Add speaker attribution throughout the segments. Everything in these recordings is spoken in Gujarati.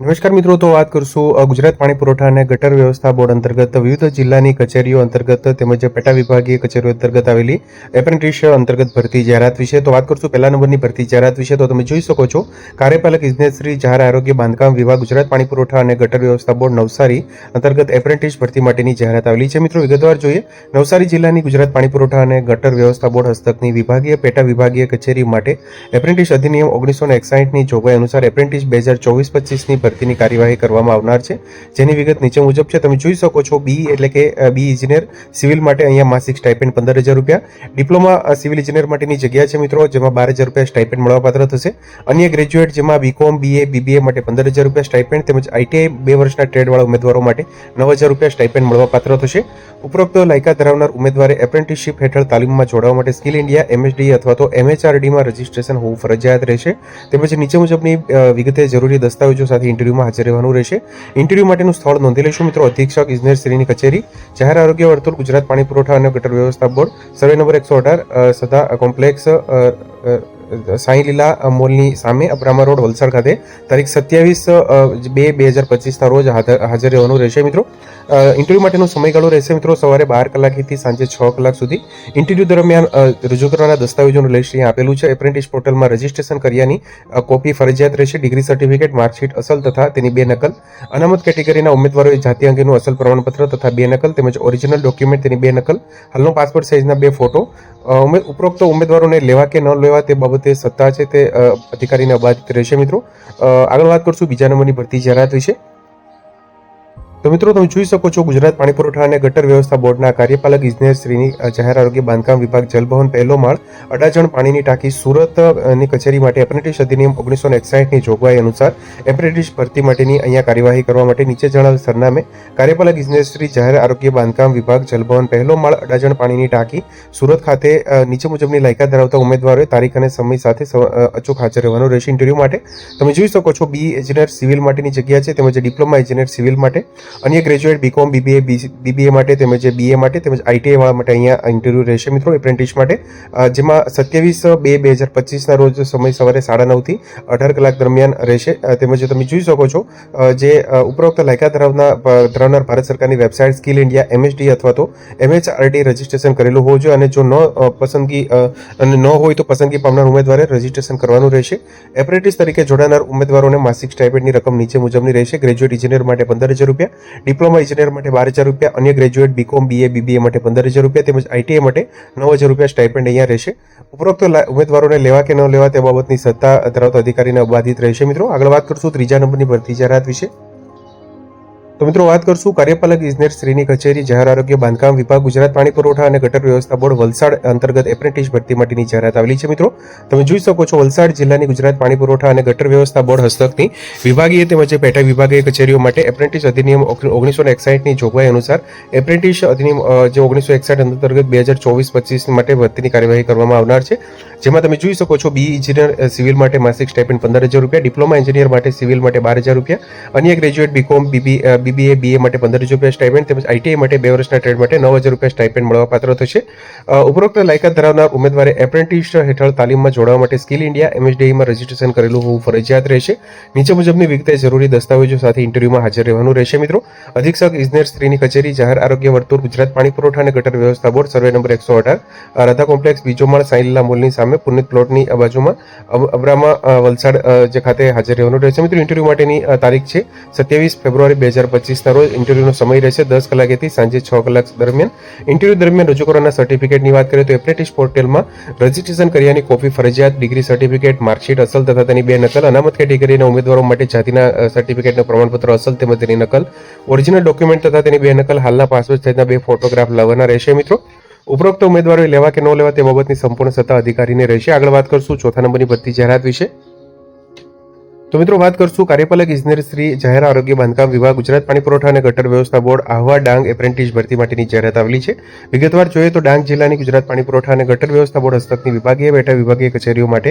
Speaker 1: નમસ્કાર મિત્રો, તો વાત કરશું ગુજરાત પાણી પુરવઠા અને ગટર વ્યવસ્થા બોર્ડ અંતર્ગત વિવિધ જિલ્લાની કચેરીઓ અંતર્ગત તેમજ પેટા વિભાગીય કચેરીઓ અંતર્ગત આવેલી એપ્રેન્ટિસ અંતર્ગત ભરતી જાહેરાત વિશે. તો વાત કરશું પહેલા નંબરની ભરતી જાહેરાત વિશે. તો તમે જોઈ શકો છો, કાર્યપાલક ઇજનેશ્રી જાહેર આરોગ્ય બાંધકામ વિભાગ, ગુજરાત પાણી પુરવઠા અને ગટર વ્યવસ્થા બોર્ડ નવસારી અંતર્ગત એપ્રેન્ટિસ ભરતી માટેની જાહેરાત આવેલી છે. મિત્રો, વિગતવાર જોઈએ, નવસારી જિલ્લાની ગુજરાત પાણી પુરવઠા અને ગટર વ્યવસ્થા બોર્ડ હસ્તકની વિભાગીય, પેટા વિભાગીય કચેરી માટે એપ્રેન્ટિસ અધિનિયમ ઓગણીસો ને એકસાઠની જોગવાઈ અનુસાર એપ્રેન્ટિસ બે હજાર ચોવીસ પચીસની ભરતીની કાર્યવાહી કરવામાં આવનાર છે. જેની વિગત નીચે મુજબ છે, તમે જોઈ શકો છો, બી એટલે કે બી ઇજનેર સિવિલ માટે અહીંયા માસિક સ્ટાઇપેન્ડ પંદર હજાર રૂપિયા. ડિપ્લોમા સિવિલ ઇજનેર માટેની જગ્યા છે મિત્રો, જેમાં બાર હજાર રૂપિયા સ્ટાઇપેન્ડ મળવાપાત્ર થશે. અન્ય ગ્રેજ્યુએટ જેમાં બીકોમ, બીએ, બીબીએ માટે પંદર હજાર રૂપિયા સ્ટાઇપેન્ડ તેમજ આઈટીઆઈ બે વર્ષના ટ્રેડવાળા ઉમેદવારો માટે નવ હજાર રૂપિયા સ્ટાઇપેન્ડ મળવાપાત્ર થશે. ઉપરોક્ત લાયકાત ધરાવનાર ઉમેદવારે એપ્રેન્ટિસશીપ હેઠળ તાલીમમાં જોડાવા માટે સ્કિલ ઇન્ડિયા, એમએસડી અથવા તો એમએચઆરડીમાં રજિસ્ટ્રેશન હોવું ફરજિયાત રહેશે. તેમજ નીચે મુજબની વિગતે જરૂરી દસ્તાવેજો સાથે ઇન્ટરવ્યુમાં હાજર રહેવાનું રહેશે. ઇન્ટરવ્યુ માટેનું સ્થળ નોંધી લઈશું મિત્રો. અધિક્ષક, ઇજનેર શ્રીની કચેરી, જાહેર આરોગ્ય, વર્તુળ, ગુજરાત પાણી પુરવઠા અને ગટર વ્યવસ્થા બોર્ડ, સર્વે નંબર એકસો અઢાર સદા કોમ્પ્લેક્સ સાઈ લીલા મોલની સામે અબ્રામા રોડ વલસાડ ખાતે તારીખ સત્યાવીસ બે બે હજાર પચીસના રોજ હાજર રહેવાનું રહેશે મિત્રો. ઇન્ટરવ્યૂ માટેનો સમયગાળો રહેશે મિત્રો સવારે બાર કલાકથી સાંજે છ કલાક સુધી. ઇન્ટરવ્યૂ દરમિયાન રજૂ કરવાના દસ્તાવેજોનું લિસ્ટ અહીંયા આપેલું છે. એપ્રેન્ટિસ પોર્ટલમાં રજીસ્ટ્રેશન કર્યાની કોપી ફરજિયાત રહેશે. ડિગ્રી સર્ટિફિકેટ માર્કશીટ અસલ તથા તેની બે નકલ. અનામત કેટેગરીના ઉમેદવારોએ જાતિ અંગેનું અસલ પ્રમાણપત્ર તથા બે નકલ તેમજ ઓરિજિનલ ડોક્યુમેન્ટ તેની બે નકલ. હાલનો પાસપોર્ટ સાઇઝના બે ફોટો ઉપરોક્ત ઉમેદવારોને લેવા કે ન લેવા તે બાબતે સત્તા છે તે અધિકારીને અબાધિત રહેશે મિત્રો. આગળ વાત કરશું બીજા નંબરની ભરતી જાહેરાત વિશે. તો મિત્રો તમે જોઈ શકો છો ગુજરાત પાણી પુરવઠા અને ગટર વ્યવસ્થા બોર્ડના કાર્યપાલક ઇજનેર શ્રીની જાહેર આરોગ્ય બાંધકામ વિભાગ જલભવન પહેલો માળ અડાજણ પાણીની ટાંકી સુરતની કચેરી માટે એપ્રેન્ટિસ અધિનિયમ ઓગણીસો ને એકસાઠની જોગવાઈ અનુસાર એપ્રેન્ટિસ ભરતી માટેની અહીંયા કાર્યવાહી કરવા માટે નીચે જણાવેલ સરનામે કાર્યપાલક ઇજનેર શ્રી જાહેર આરોગ્ય બાંધકામ વિભાગ જલભવન પહેલો માળ અડાજણ પાણીની ટાંકી સુરત ખાતે નીચે મુજબની લાયકાત ધરાવતા ઉમેદવારોએ તારીખ અને સમય સાથે અચૂક હાજર રહેવાનું રહેશે. ઇન્ટરવ્યુ માટે તમે જોઈ શકો છો બી એન્જિનિયર સિવિલ માટેની જગ્યા છે, તેમજ ડિપ્લોમા એન્જિનિયર સિવિલ માટે અન્ય ગ્રેજ્યુએટ બીકોમ બીબીએ બીબીએ માટે તેમજ બીએ માટે તેમજ આઈટીઆઈ વાળા માટે અહીંયા ઇન્ટરવ્યુ રહેશે. મિત્રો એપ્રેન્ટિસ માટે જેમાં સત્યાવીસ બે બે હજાર પચીસના રોજ સમય સવારે સાડા નવથી અઢાર કલાક દરમિયાન રહેશે. તેમજ તમે જોઈ શકો છો જે ઉપરોક્ત લાયકાત ધરાવના ધરાવનાર ભારત સરકારની વેબસાઇટ સ્કિલ ઇન્ડિયા એમએસડી અથવા તો એમએચઆરડી રજિસ્ટ્રેશન કરેલું હોવું જોઈએ અને જો ન પસંદગી અને ન હોય તો પસંદગી પામનાર ઉમેદવારે રજિસ્ટ્રેશન કરવાનું રહેશે. એપ્રેન્ટિસ તરીકે જોડાનાર ઉમેદવારોને માસિક સ્ટાઇપેન્ડની રકમ નીચે મુજબની રહેશે. ગ્રેજ્યુએટ ઇજનેર માટે પંદર હજાર રૂપિયા ડિપ્લોમા ઇજનેર માટે બાર હજાર રૂપિયા, અન્ય ગ્રેજ્યુએટ બીકોમ બીએ બીબીએ માટે પંદર હજાર રૂપિયા તેમજ આઈટીઆઈ માટે નવ હજાર રૂપિયા સ્ટાઇપેન્ડ અહીંયા રહેશે. ઉપરોક્ત ઉમેદવારોને લેવા કે ન લેવા તે બાબતની સત્તા ધરાવતા અધિકારીને અબાધિત રહેશે મિત્રો. આગળ વાત કરશું ત્રીજા નંબરની ભરતી જાહેરાત વિશે. તો મિત્રો વાત કરશું કાર્યપાલક ઇજનેર શ્રીની કચેરી, જાહેર આરોગ્ય બાંધકામ વિભાગ, ગુજરાત પાણી પુરવઠા અને ગટર વ્યવસ્થા બોર્ડ વલસાડ અંતર્ગત એપ્રેન્ટિસ ભરતી માટેની જાહેરાત આવેલી છે મિત્રો. તમે જોઈ શકો છો વલસાડ જિલ્લાની ગુજરાત પાણી પુરવઠા અને ગટર વ્યવસ્થા બોર્ડ હસ્તકની વિભાગીય તેમજ પેટા વિભાગીય કચેરીઓ માટે એપ્રેન્ટિસ અધિનિયમ ઓગણીસો એકસાઠની જોગવાઈ અનુસાર એપ્રેન્ટિસ અધિનિયમ જે ઓગણીસો એકસાઠ અંતર્ગત બે હજાર ચોવીસ પચીસ માટે ભરતીની કાર્યવાહી કરવામાં આવનાર છે. જેમાં તમે જોઈ શકો છો બી ઇજનેર સિવિલ માટે માસિક સ્ટાઇપેન્ડ પંદર હજાર રૂપિયા, ડિપ્લોમા એન્જિનિયર માટે સિવિલ માટે બાર હજાર રૂપિયા, અન્ય graduate, BCom, BB BBA, BA માટે પંદર હજાર રૂપિયા સ્ટાઇપેન્ડ તેમજ આઈટીઆઈ માટે બે વર્ષના ટ્રેડ માટે નવ હજાર રૂપિયા સ્ટાઇપેન્ડ મળવાપાત્ર થશે. ઉપરોક્ત લાયકાત ધરાવનાર ઉમેદવારે એપ્રેન્ટિસ હેઠળ તાલીમમાં જોડાવા માટે સ્કિલ ઇન્ડિયા એમએસડીઆઈમાં રજીસ્ટ્રેશન કરેલું હોવું ફરજિયાત રહેશે. નીચે મુજબની વિગતે જરૂરી દસ્તાવેજો સાથે ઇન્ટરવ્યુમાં હાજર રહેવાનું રહેશે મિત્રો. અધિક્ષક, ઇજનેર, સ્ત્રીની કચેરી, જાહેર આરોગ્ય, વર્તુળ, ગુજરાત પાણી પુરવઠા અને ગટર વ્યવસ્થા બોર્ડ, સર્વે નંબર એકસો અઢાર. રાધા કોમ્પ્લેક્સ બીજો માળ સાઈલીલા મોલની સામે પુનિત પ્લોટની બાજુમાં અબ- અબ્રામા વલસાડ જે ખાતે હાજર રહેવાનું રહેશે. મિત્રો, ઇન્ટરવ્યુ માટેની તારીખ છે સત્યાવીસ ફેબ્રુઆરી બે હજાર પચીસના રોજ ઇન્ટરવ્યુનો સમય રહેશે. દસ કલાકેથી સાંજે છ કલાક દરમિયાન. ઇન્ટરવ્યુ દરમિયાન રજૂ કરવાના સર્ટિફિકેટની વાત કરીએ તો એપ્રેન્ટિસ પોર્ટલમાં રજીસ્ટ્રેશન કર્યાની કોપી ફરજિયાત ડિગ્રી સર્ટિફિકેટ માર્કશીટ અસલ તથા તેની બે નકલ, અનામત કેટેગરીના ઉમેદવારો માટે જાતિના સર્ટિફિકેટનું પ્રમાણપત્ર અસલ તેમજ તેની નકલ ઓરિજિનલ ડોક્યુમેન્ટ તથા તેની બે નકલ, હાલના પાસપોર્ટ સહિતના બે ફોટોગ્રાફ લાવવાના રહેશે મિત્રો. ઉપરોક્ત ઉમેદવારોએ લેવા કે ન લેવા તે બાબતની સંપૂર્ણ સત્તા અધિકારીને રહેશે. આગળ વાત કરશું ચોથા નંબરની ભરતી જાહેરાત વિશે. તો મિત્રો વાત કરશું કાર્યપાલક ઇજનેર શ્રી જાહેર આરોગ્ય બાંધકામ વિભાગ, ગુજરાત પાણી પુરવઠા અને ગટર વ્યવસ્થા બોર્ડ, આહવા ડાંગ એપ્રેન્ટિસ ભરતી માટેની જાહેરાત આવેલી છે. વિગતવાર જોઈએ તો ડાંગ જિલ્લાની ગુજરાત પાણી પુરવઠા અને ગટર વ્યવસ્થા બોર્ડ હસ્તકની વિભાગીય બેઠા વિભાગીય કચેરીઓ માટે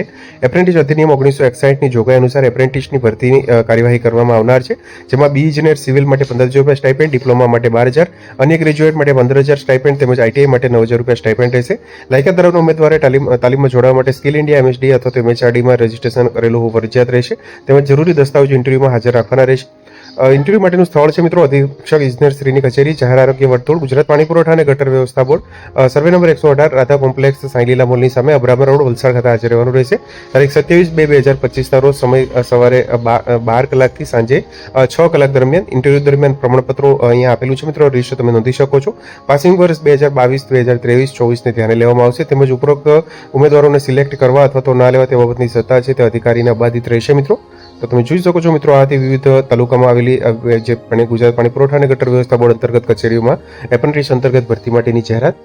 Speaker 1: એપ્રેન્ટિસ અધિનિયમ ઓગણીસો એકસાઠની જોગવાઈ અનુસાર એપ્રેન્ટિસની ભરતીની કાર્યવાહી કરવામાં આવનાર છે. જેમાં બી ઇજનેર સિવિલ માટે પંદર હજાર રૂપિયા સ્ટાઇપેન્ડ, ડિપ્લોમા માટે બાર હજાર, અન્ય ગ્રેજ્યુએટ માટે પંદર હજાર સ્ટાઇપેન્ડ તેમજ આઈટીઆઈ માટે નવ હજાર રૂપિયા સ્ટાઇપેન્ડ રહેશે. લાયકાત ધરાવના ઉમેદવારે તાલીમ, તાલીમમાં જોડાવા માટે સ્કિલ ઇન્ડિયા, એમએસડી અથવા તો એમએચઆરડીમાં રજીસ્ટ્રેશન કરેલું હોવું ફરજિયાત રહેશે. તેમજ જરૂરી દસ્તાવેજો ઇન્ટરવ્યુમાં હાજર રાખવાના રહેશે. ઇન્ટરવ્યુ માટેનું સ્થળ છે મિત્રો અધિક્ષક ઇજનેર શ્રીની કચેરી, જાહેર આરોગ્ય વર્તુળ, ગુજરાત પાણી પુરવઠા અને ગટર વ્યવસ્થા બોર્ડ. સર્વે નંબર એકસો અઢાર, રાધા કોમ્પ્લેક્સ, સાંઈલીલા મોલની સામે અબ્રામર રોડ, વલસાડ ખાતે હાજર રહેવાનું રહેશે. તારીખ સત્યાવીસ બે બે હજાર પચીસના રોજ સમય સવારે બાર કલાકથી સાંજે છ કલાક દરમિયાન ઇન્ટરવ્યુ દરમિયાન પ્રમાણપત્રો અહીંયા આપેલું છે મિત્રો. રજિસ્ટર તમે નોંધી શકો છો. પાસિંગ વર્ષ બે હજાર બાવીસ, બે હજાર ત્રેવીસ, ચોવીસને ધ્યાને લેવામાં આવશે. તેમજ ઉપરોક્ત ઉમેદવારોને સિલેક્ટ કરવા અથવા તો ના લેવા તે બાબતની સત્તા છે તે અધિકારીને અબાધિત રહેશે મિત્રો. તો તમે જોઈ શકો છો મિત્રો, આથી વિવિધ તાલુકામાં આવેલી જે પાણી ગુજરાત પાણી પુરવઠા અને ગટર વ્યવસ્થા બોર્ડ અંતર્ગત કચેરીઓમાં એપ્રેન્ટિસ અંતર્ગત ભરતી માટેની જાહેરાત.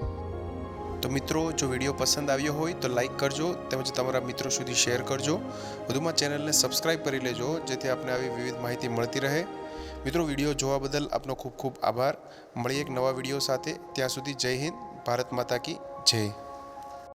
Speaker 2: તો મિત્રો, જો વીડિયો પસંદ આવ્યો હોય તો લાઈક કરજો, તેમજ તમારા મિત્રો સુધી શેર કરજો. વધુમાં ચેનલને સબસ્ક્રાઇબ કરી લેજો, જેથી આપને આવી વિવિધ માહિતી મળતી રહે. મિત્રો, વીડિયો જોવા બદલ આપનો ખૂબ ખૂબ આભાર. મળીએ એક નવા વીડિયો સાથે. ત્યાં સુધી જય હિન્દ, ભારત માતા કી જય.